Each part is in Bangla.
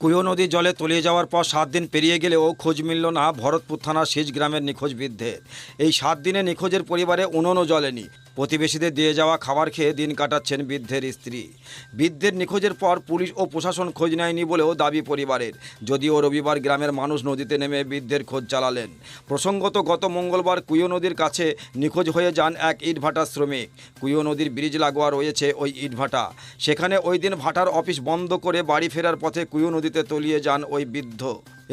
কুয়ো নদী জলে তলিয়ে যাওয়ার পর সাত দিন পেরিয়ে গেলেও খোঁজ মিলল না ভরতপুর থানার শেষ গ্রামের নিখোঁজ বৃদ্ধের। এই সাত দিনে নিখোঁজের পরিবারে উনুনও জ্বলেনি। প্রতিবেশীদের দিয়ে যাওয়া খাবার খেয়ে দিন কাটাচ্ছেন বৃদ্ধের স্ত্রী। বৃদ্ধের নিখোঁজের পর পুলিশ ও প্রশাসন খোঁজ নেয়নি বলেও দাবি পরিবারের। যদিও রবিবার গ্রামের মানুষ নদীতে নেমে বৃদ্ধের খোঁজ চালালেন। প্রসঙ্গত, গত মঙ্গলবার কুয়ো নদীর কাছে নিখোঁজ হয়ে যান এক ইটভাটা শ্রমিক। কুয়ো নদীর ব্রিজ লাগোয়া রয়েছে ওই ইটভাটা। সেখানে ওই দিন ভাটার অফিস বন্ধ করে বাড়ি ফেরার পথে কুয়ো নদীতে তলিয়ে যান ওই বৃদ্ধ।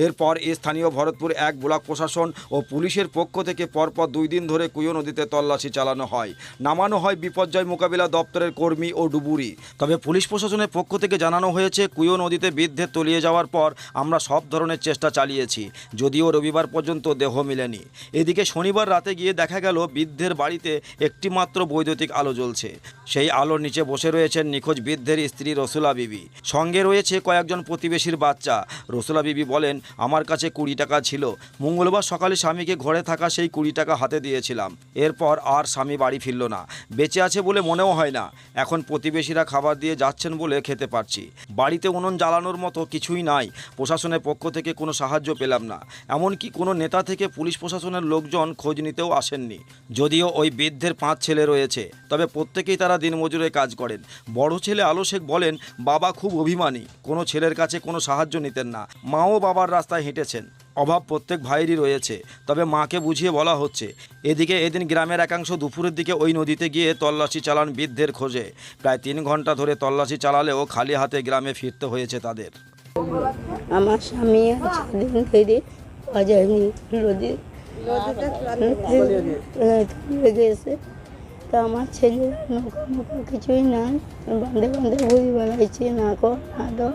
এরপর স্থানীয় ভরতপুর এক ব্লক প্রশাসন ও পুলিশের পক্ষ থেকে পরপর দুই দিন ধরে কুয়ো নদীতে তল্লাশি চালানো হয়। নামানো হয় বিপর্যয় মোকাবিলা দপ্তরের কর্মী ও ডুবুরি। তবে পুলিশ প্রশাসনের পক্ষ থেকে জানানো হয়েছে, কুয়ো নদীতে বৃদ্ধের তলিয়ে যাওয়ার পর আমরা সব ধরনের চেষ্টা চালিয়েছি, যদিও রবিবার পর্যন্ত দেহ মেলেনি। এদিকে শনিবার রাতে গিয়ে দেখা গেল, বৃদ্ধের বাড়িতে একটিমাত্র বৈদ্যুতিক আলো জ্বলছে। সেই আলোর নিচে বসে রয়েছেন নিখোঁজ বৃদ্ধের স্ত্রী রসুলা বিবি। সঙ্গে রয়েছে কয়েকজন প্রতিবেশীর বাচ্চা। রসুলা বিবি বলেন আমার কাছে কুড়ি টাকা ছিল। মঙ্গলবার সকালে স্বামীকে ঘরে থাকা সেই কুড়ি টাকা হাতে দিয়েছিলাম। এরপর আর স্বামী বাড়ি ফিরল না। বেঁচে আছে বলে মনেও হয় না। এখন প্রতিবেশীরা খাবার দিয়ে যাচ্ছেন বলে খেতে পারছি। বাড়িতে উনুন জ্বালানোর মতো কিছুই নাই। প্রশাসনের পক্ষ থেকে কোনো সাহায্য পেলাম না। এমনকি কোনো নেতা থেকে পুলিশ প্রশাসনের লোকজন খোঁজ নিতেও আসেননি। যদিও ওই বৃদ্ধের পাঁচ ছেলে রয়েছে। তবে প্রত্যেকেই তারা দিনমজুরে কাজ করেন। বড় ছেলে আলো শেখ বলেন, বাবা খুব অভিমানী। কোনো ছেলের কাছে কোনো সাহায্য নিতেন না। মাও বাবার রাস্তায় হেঁটেছেন। অভাব প্রত্যেক ভাইয়েরই রয়েছে। তবে মাকে বুঝিয়ে বলা হচ্ছে, এদিকে এদিন গ্রামের একাংশ দুপুরের দিকে ওই নদীতে গিয়ে তল্লাশি চালান বৃদ্ধের খোঁজে। প্রায় তিন ঘণ্টা ধরে তল্লাশি চালালেও খালি হাতে গ্রামে ফিরতে হয়েছে তাদের। আমার স্বামী দিন ধরে নদী গেছে। তা আমার ছেলে নৌকা নৌকা কিছুই নাই। বান্ধে বান্ধে ঘুরে বেড়াইছে না কর না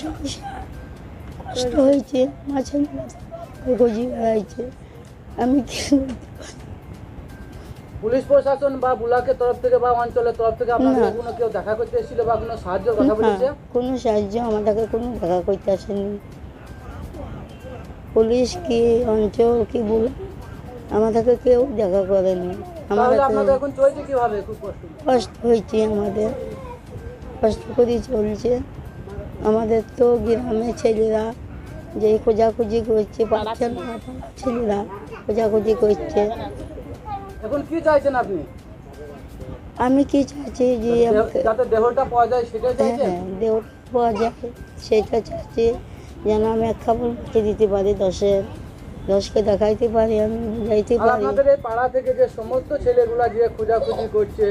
সমস্যা কষ্ট হয়েছে আমার ছেলে খুঁজি বেড়াইছে আমি কি পুলিশ প্রশাসন বা বুলাকের তরফ থেকে বা অঞ্চলের তরফ থেকে আপনাদের। কোনো কেউ দেখা করতে এসেছিল বা কোনো সাহায্যের কথা বলেছে? কোনো সাহায্য আমাদেরকে কোনো দেখা করতে আসেনি। পুলিশ কি অঞ্চল কি বল আমাদেরকে কেউ দেখা করেনি। আপনাদের এখন চলছে কীভাবে? খুব কষ্ট। কষ্ট হয়েছে আমাদের। কষ্ট করে চলছে। আমাদের তো গ্রামে ছেলেরা যে খোঁজাখুঁজি করছে পাচ্ছে না ছেলেরা খোঁজাখুঁজি করছে। এখন কি চাইছেন আপনি? আমি কি চাইছি যে যাতে দেহটা পাওয়া যায় হ্যাঁ চাইছেন? দেহ পাওয়া যায় সেটা চাচ্ছি যেন আমি এক খাবার মুখে দিতে পারি দশের দশকে দেখাইতে পারি আমি বুঝাইতে পারি। আপনাদের পাড়া থেকে যে সমস্ত ছেলেগুলা যে খোঁজাখুঁজি করছে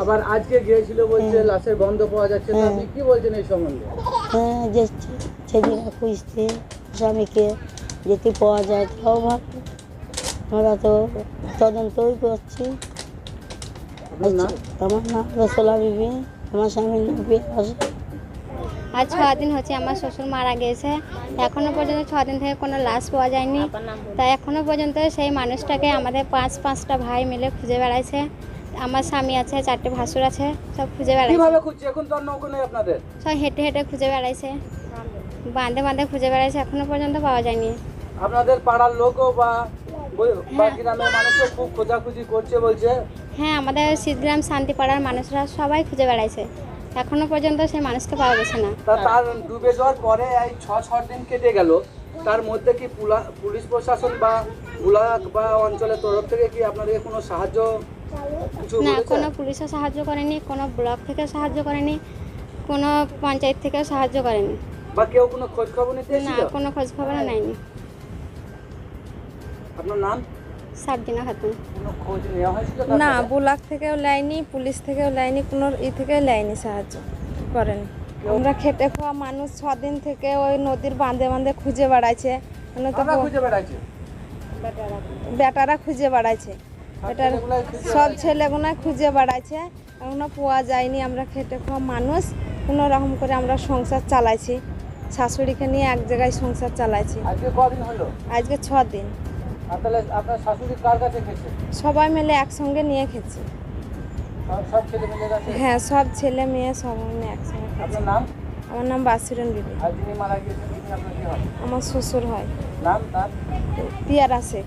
আবার আজকে গিয়েছিল বলছে লাশের গন্ধ পাওয়া যাচ্ছে তো হ্যাঁ। আপনি কি বলছেন এই সম্বন্ধে? হ্যাঁ যে ছেলেরা খুঁজতে স্বামীকে যেতে পাওয়া যায় তাও ভালো। আমরা তো তদন্তই করছি। আমার নাম রসলা বিবি আমার স্বামীর নাম আজ ছ দিন হচ্ছে আমার শ্বশুর মারা গেছে। এখনও পর্যন্ত ছ দিন থেকে কোনো লাশ পাওয়া যায়নি। তা এখনও পর্যন্ত সেই মানুষটাকে আমাদের পাঁচ পাঁচটা ভাই মিলে খুঁজে বেড়াইছে। আমার স্বামী আছে চারটে ভাসুর আছে সব খুঁজে বেড়াইছে। কীভাবে খুঁজছে? এখন তো নৌকো নেই আপনাদের। সব হেঁটে হেঁটে খুঁজে বেড়াইছে। বাঁধে বাঁধে খুঁজে বেড়াইছে এখনও পর্যন্ত পাওয়া যায়নি। আপনাদের পাড়ার লোকও বা বা গ্রামের মানুষও খুব খোঁজাখুঁজি করছে বলছে। হ্যাঁ আমাদের শীতগ্রাম শান্তিপাড়ার মানুষরা সবাই খুঁজে বেড়াইছে। এখনও পর্যন্ত সেই মানুষকে পাওয়া গেছে না। তা তার ডুবে যাওয়ার পরে এই ছ ছ দিন কেটে গেল। তার মধ্যে কি পুলা- পুলিশ প্রশাসন বা ব্লক বা অঞ্চলের তরফ থেকে কি আপনাদের কোনো সাহায্য না কোনো পুলিশও সাহায্য করেনি কোনো ব্লক থেকে সাহায্য করেনি কোনো পঞ্চায়েত থেকেও সাহায্য করেনি। বা কেউ কোনো খোঁজ খবর নিতে না কোনো খোঁজ খবরও নেয়নি। আপনার নাম? সাবদিনা খাতুন। কোনো খোঁজ নেওয়া হয়েছিল না ব্লক থেকেও লাইনি পুলিশ থেকেও লাইনি কোনো ই থেকেও লাইনি সাহায্য করেন। আমরা খেটে খাওয়া মানুষ ছদিন থেকে ওই নদীর বাঁধে বাঁধে খুঁজে বেড়াইছে। মানে বেটারা খুঁজে বেড়াইছে। খুঁজে সব ছেলেগুলো খুঁজে বেড়াইছে। এখনও পাওয়া যায়নি আমরা খেটে খাওয়া মানুষ। কোনো রকম করে আমরা সংসার চালাইছি। শাশুড়িকে নিয়ে এক জায়গায় সংসার চালাইছি। আজকে ছ দিন। সবাই মিলে একসঙ্গে নিয়ে খেয়েছি। হ্যাঁ সব ছেলে মেয়ে সব মিলে একসঙ্গে আমার নাম বাসিরন বিবি। হয়? আমার শ্বশুর হয়। পিয়ারা শেখ।